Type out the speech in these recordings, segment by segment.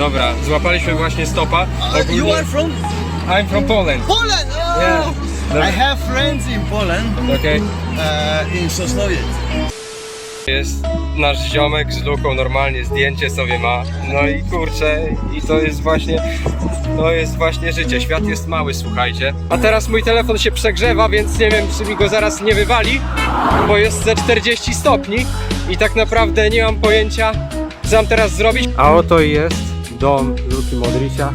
Dobra, złapaliśmy właśnie stopa. Uh, you are from I'm from Poland. Poland? Oh, Yeah. I have friends in Poland, Okay. uh, in Sosnowiec. Jest nasz ziomek z Luką, normalnie zdjęcie sobie ma. No i kurczę, i to jest właśnie, to jest właśnie życie. Świat jest mały, słuchajcie. A teraz mój telefon się przegrzewa, więc nie wiem, czy mi go zaraz nie wywali, bo jest ze 40 stopni i tak naprawdę nie mam pojęcia, co mam teraz zrobić. A oto jest dom Luki Modricia.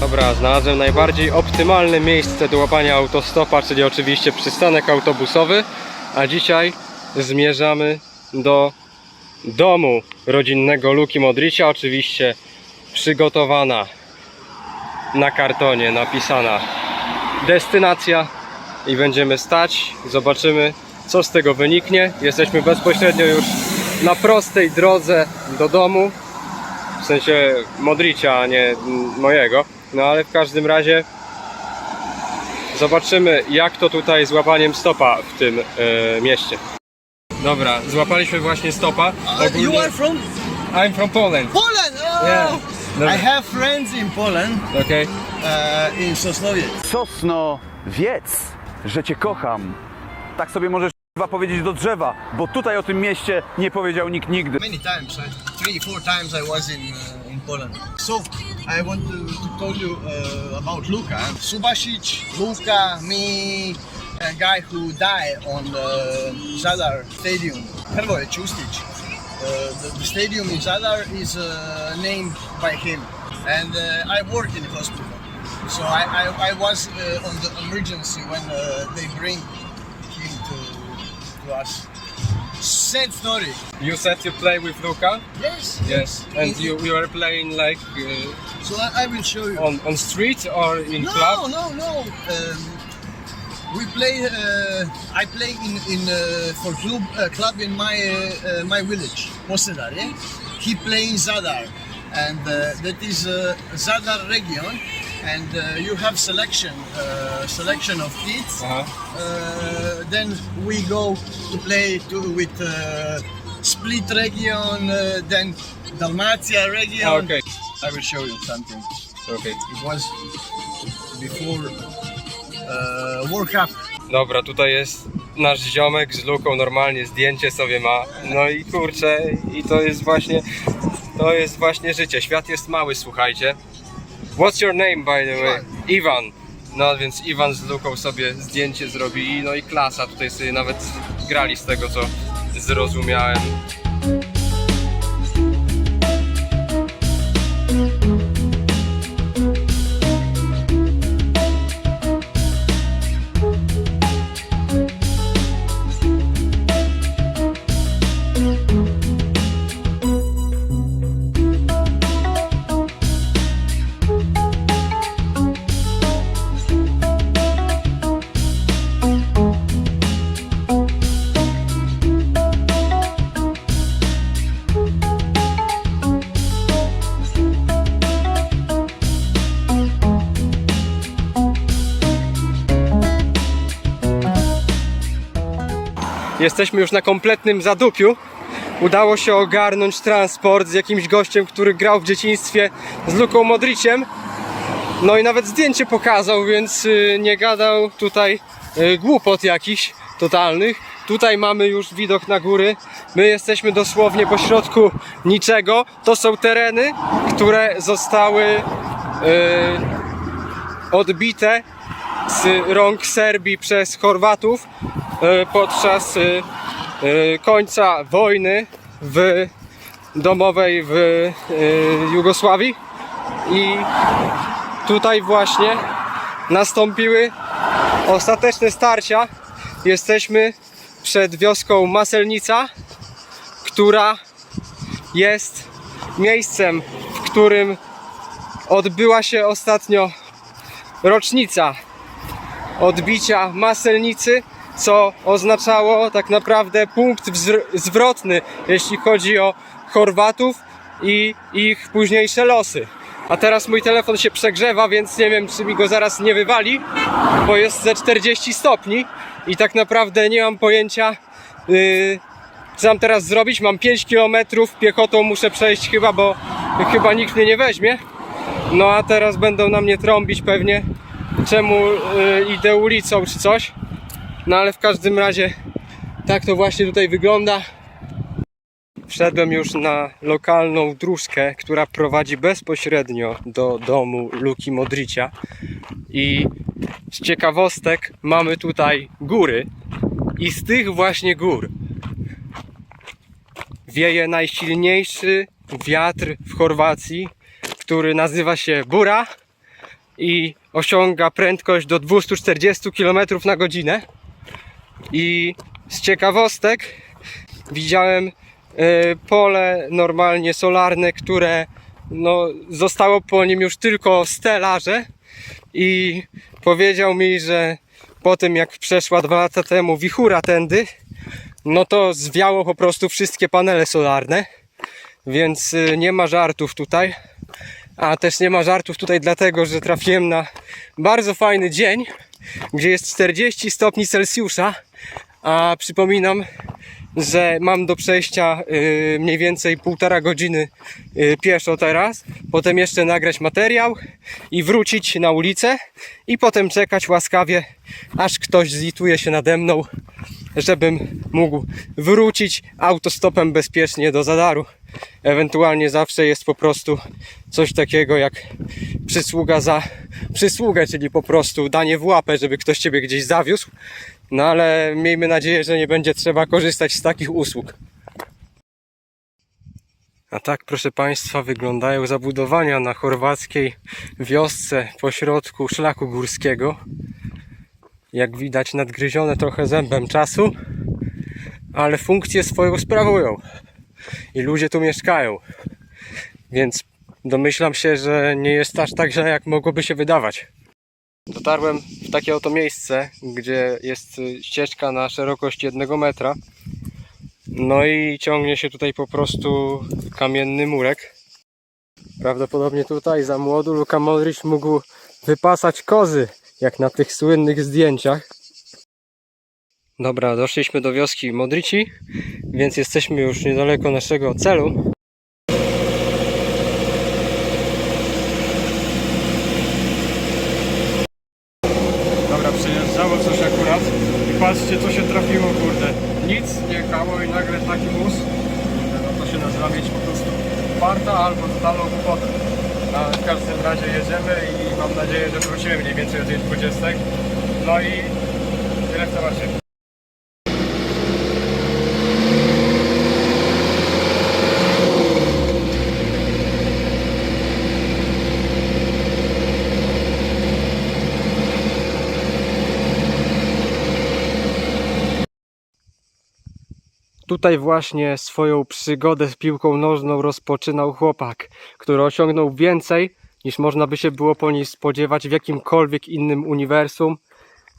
Dobra, znalazłem najbardziej optymalne miejsce do łapania autostopa, czyli oczywiście przystanek autobusowy, a dzisiaj zmierzamy do domu rodzinnego Luki Modricia, oczywiście przygotowana na kartonie, napisana destynacja i będziemy stać, zobaczymy co z tego wyniknie. Jesteśmy bezpośrednio już na prostej drodze do domu, w sensie Modricia, a nie mojego. No ale w każdym razie zobaczymy jak to tutaj z łapaniem stopa w tym e, mieście. Dobra, złapaliśmy właśnie stopa. Uh, you are from I'm from Poland. Poland? Oh, Yeah. I have friends in Poland, Okay. uh, in Sosnowiec. Sosno, wiedz, że cię kocham. Tak sobie możesz chyba powiedzieć do drzewa, bo tutaj o tym mieście nie powiedział nikt nigdy. Many times, right? Three, four times I was in uh, in Poland. So I want to, to tell you uh, about Luka. Subasic, Luka, me, a guy who died on uh, Zadar Stadium. Hrvoje Čustić. Uh, the, the stadium in Zadar is uh, named by him, and uh, I work in the hospital. So I, I, I was uh, on the emergency when uh, they bring him to, to us. Sad story. You said you play with Luka? Yes. Yes. And you, you are playing like uh, So I, I will show you. on, on street or in no, club? no, no. Um, we play. Uh, I play in in uh, for club uh, club in my uh, uh, my village, Posedar. Yeah. He plays in Zadar, and uh, that is uh, Zadar region. And uh, you have selection uh, selection of kids. Uh-huh. Uh, then we go to play to, with uh, Split region, uh, then Dalmatia region. Okay. I will show you something. Okay. It was before uh, World Cup. Dobra, tutaj jest nasz ziomek z Luką, normalnie zdjęcie sobie ma. No i kurczę, i to jest właśnie, to jest właśnie życie. Świat jest mały, słuchajcie. What's your name, by the way? Iwan. No więc Iwan z Luką sobie zdjęcie zrobili, no i klasa. Tutaj sobie nawet grali z tego, co zrozumiałem. Jesteśmy już na kompletnym zadupiu. Udało się ogarnąć transport z jakimś gościem, który grał w dzieciństwie z Luką Modriciem. No i nawet zdjęcie pokazał, więc y, nie gadał tutaj y, głupot jakichś totalnych. Tutaj mamy już widok na góry. My jesteśmy dosłownie po środku niczego. To są tereny, które zostały y, odbite z rąk Serbii przez Chorwatów e, podczas e, e, końca wojny w domowej w Jugosławii i tutaj właśnie nastąpiły ostateczne starcia. Jesteśmy przed wioską Maselnica, która jest miejscem, w którym odbyła się ostatnio rocznica odbicia Maselnicy, co oznaczało tak naprawdę punkt zwrotny, jeśli chodzi o Chorwatów i ich późniejsze losy. A teraz mój telefon się przegrzewa, więc nie wiem, czy mi go zaraz nie wywali, bo jest ze 40 stopni i tak naprawdę nie mam pojęcia, yy, Co mam teraz zrobić? Mam 5 km piechotą muszę przejść chyba, bo chyba nikt mnie nie weźmie. No a teraz będą na mnie trąbić pewnie, czemu y, idę ulicą czy coś. No ale w każdym razie tak to właśnie tutaj wygląda. Wszedłem już na lokalną dróżkę, która prowadzi bezpośrednio do domu Luki Modricia. I z ciekawostek mamy tutaj góry. I z tych właśnie gór wieje najsilniejszy wiatr w Chorwacji, który nazywa się Bura i osiąga prędkość do 240 km na godzinę. I z ciekawostek widziałem e, pole normalnie solarne, które no, zostało po nim już tylko stelaże i powiedział mi, że po tym jak przeszła dwa lata temu wichura tędy, no to zwiało po prostu wszystkie panele solarne, więc y, nie ma żartów tutaj. A też nie ma żartów tutaj dlatego, że trafiłem na bardzo fajny dzień, gdzie jest 40 stopni Celsjusza, a przypominam, że mam do przejścia y, mniej więcej półtora godziny y, pieszo teraz, potem jeszcze nagrać materiał i wrócić na ulicę i potem czekać łaskawie, aż ktoś zlituje się nade mną, żebym mógł wrócić autostopem bezpiecznie do Zadaru. Ewentualnie zawsze jest po prostu coś takiego jak przysługa za przysługę, czyli po prostu danie w łapę, żeby ktoś ciebie gdzieś zawiózł. No ale miejmy nadzieję, że nie będzie trzeba korzystać z takich usług. A tak, proszę Państwa, wyglądają zabudowania na chorwackiej wiosce pośrodku szlaku górskiego. Jak widać, nadgryzione trochę zębem czasu, ale funkcję swoją sprawują i ludzie tu mieszkają. Więc domyślam się, że nie jest aż tak źle, jak mogłoby się wydawać. Dotarłem w takie oto miejsce, gdzie jest ścieżka na szerokość jednego metra. No i ciągnie się tutaj po prostu kamienny murek. Prawdopodobnie tutaj za młodu Luka Modric mógł wypasać kozy, jak na tych słynnych zdjęciach. Dobra, doszliśmy do wioski Modrici, więc jesteśmy już niedaleko naszego celu. Dobra, przejeżdżało coś akurat i patrzcie co się trafiło, kurde. Nic nie jechało i nagle taki mus, no to się nazywa mieć po prostu parta albo totalną głupotę. A w każdym razie jedziemy i mam nadzieję, że wrócimy mniej więcej o tej 20. No i tyle w temacie. Tutaj właśnie swoją przygodę z piłką nożną rozpoczynał chłopak, który osiągnął więcej niż można by się było po niej spodziewać w jakimkolwiek innym uniwersum.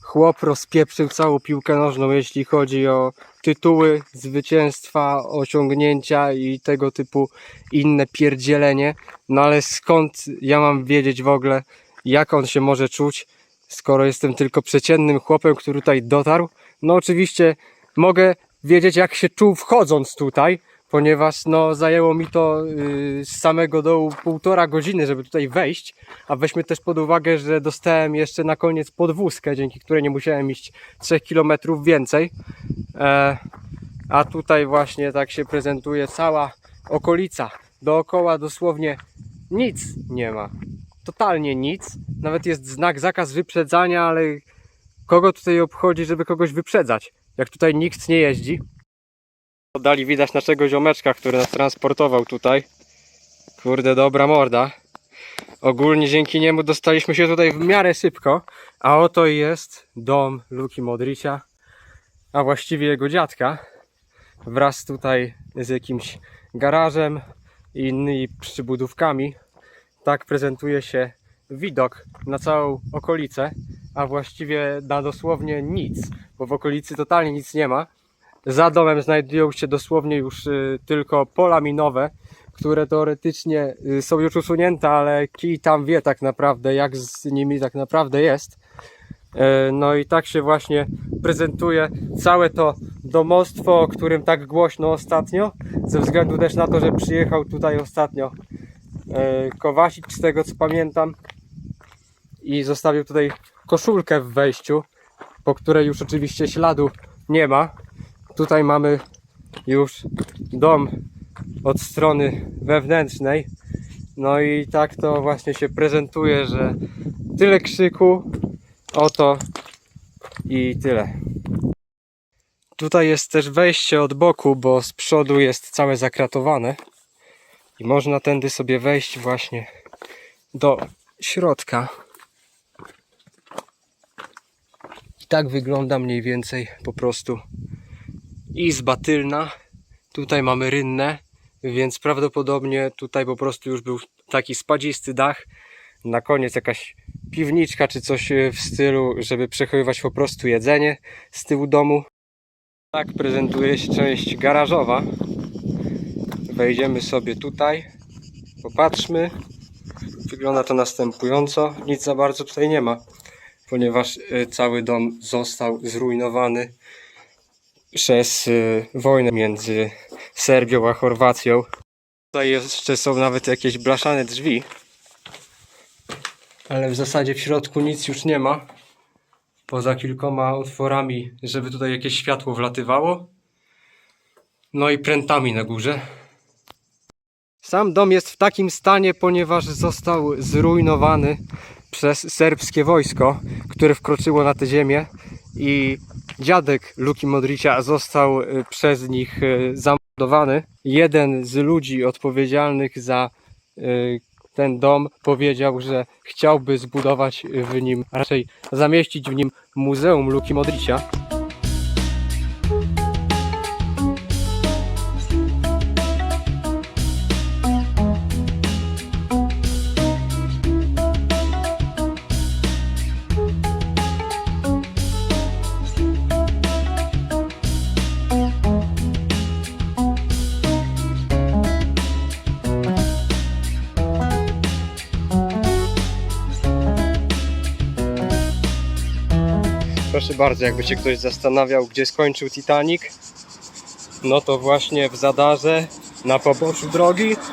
Chłop rozpieprzył całą piłkę nożną, jeśli chodzi o tytuły, zwycięstwa, osiągnięcia i tego typu inne pierdzielenie. No ale skąd ja mam wiedzieć w ogóle, jak on się może czuć, skoro jestem tylko przeciętnym chłopem, który tutaj dotarł? No oczywiście mogę wiedzieć jak się czuł wchodząc tutaj, ponieważ no zajęło mi to yy, z samego dołu półtora godziny, żeby tutaj wejść, a weźmy też pod uwagę, że dostałem jeszcze na koniec podwózkę, dzięki której nie musiałem iść 3 km więcej. E, a tutaj właśnie tak się prezentuje cała okolica. Dookoła dosłownie nic nie ma. Totalnie nic. Nawet jest znak zakaz wyprzedzania, ale kogo tutaj obchodzi, żeby kogoś wyprzedzać? Jak tutaj nikt nie jeździ. Oddali widać naszego ziomeczka, który nas transportował tutaj. Kurde, dobra morda. Ogólnie dzięki niemu dostaliśmy się tutaj w miarę szybko. A oto jest dom Luki Modricia, a właściwie jego dziadka. Wraz tutaj z jakimś garażem i innymi przybudówkami. Tak prezentuje się widok na całą okolicę, a właściwie na dosłownie nic, bo w okolicy totalnie nic nie ma. Za domem znajdują się dosłownie już y, tylko pola minowe, które teoretycznie y, są już usunięte, ale kij tam wie tak naprawdę, jak z nimi tak naprawdę jest. E, No i tak się właśnie prezentuje całe to domostwo, o którym tak głośno ostatnio, ze względu też na to, że przyjechał tutaj ostatnio e, Kowasik, z tego co pamiętam, i zostawił tutaj koszulkę w wejściu, po której już oczywiście śladu nie ma. Tutaj mamy już dom od strony wewnętrznej. No i tak to właśnie się prezentuje, że tyle krzyku, oto i tyle. Tutaj jest też wejście od boku, bo z przodu jest całe zakratowane i można tędy sobie wejść właśnie do środka. I tak wygląda mniej więcej po prostu izba tylna. Tutaj mamy rynnę, więc prawdopodobnie tutaj po prostu już był taki spadzisty dach. Na koniec jakaś piwniczka czy coś e, w stylu, żeby przechowywać po prostu jedzenie z tyłu domu. Tak prezentuje się część garażowa. Wejdziemy sobie tutaj. Popatrzmy. Wygląda to następująco. Nic za bardzo tutaj nie ma, ponieważ e, cały dom został zrujnowany przez e, wojnę między Serbią a Chorwacją. Tutaj jeszcze są nawet jakieś blaszane drzwi. Ale w zasadzie w środku nic już nie ma. Poza kilkoma otworami, żeby tutaj jakieś światło wlatywało. No i prętami na górze. Sam dom jest w takim stanie, ponieważ został zrujnowany przez serbskie wojsko, które wkroczyło na tę ziemię i dziadek Luki Modricia został y, przez nich y, zamordowany. Jeden z ludzi odpowiedzialnych za y, ten dom powiedział, że chciałby zbudować w nim, raczej zamieścić w nim Muzeum Luki Modricia. Proszę bardzo, jakby się ktoś zastanawiał, gdzie skończył Titanic, no to właśnie w Zadarze, na poboczu drogi,